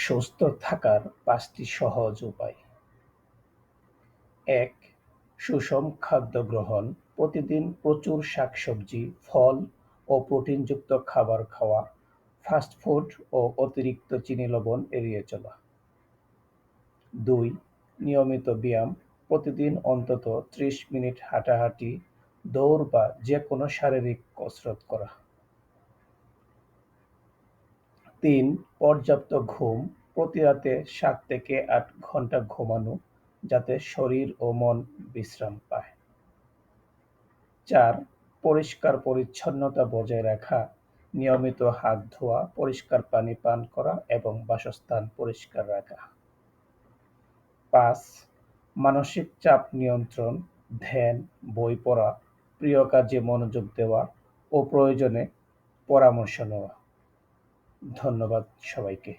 সুস্থ থাকার পাঁচটি সহজ উপায়। এক, সুষম খাদ্য গ্রহণ। প্রতিদিন প্রচুর শাকসবজি, ফল ও প্রোটিনযুক্ত খাবার খাওয়া, ফাস্ট ফুড ও অতিরিক্ত চিনি লবণ এড়িয়ে চলা। দুই, নিয়মিত ব্যায়াম। প্রতিদিন অন্তত ত্রিশ মিনিট হাঁটাহাঁটি, দৌড় বা যে কোনো শারীরিক কসরত করা। তিন পর্যাপ্ত ঘুম প্রতি রাতে সাত থেকে আট ঘণ্টা ঘুমানো যাতে শরীর ও মন বিশ্রাম পায়। চার, পরিষ্কার পরিচ্ছন্নতা বজায় রাখা, নিয়মিত হাত ধোয়া, পরিষ্কার পানি পান করা এবং বাসস্থান পরিষ্কার রাখা। পাঁচ, মানসিক চাপ নিয়ন্ত্রণ, ধ্যান, বই পড়া, প্রিয় কাজে মনোযোগ দেওয়া ও প্রয়োজনে পরামর্শ নেওয়া। ধন্যবাদ সবাইকে।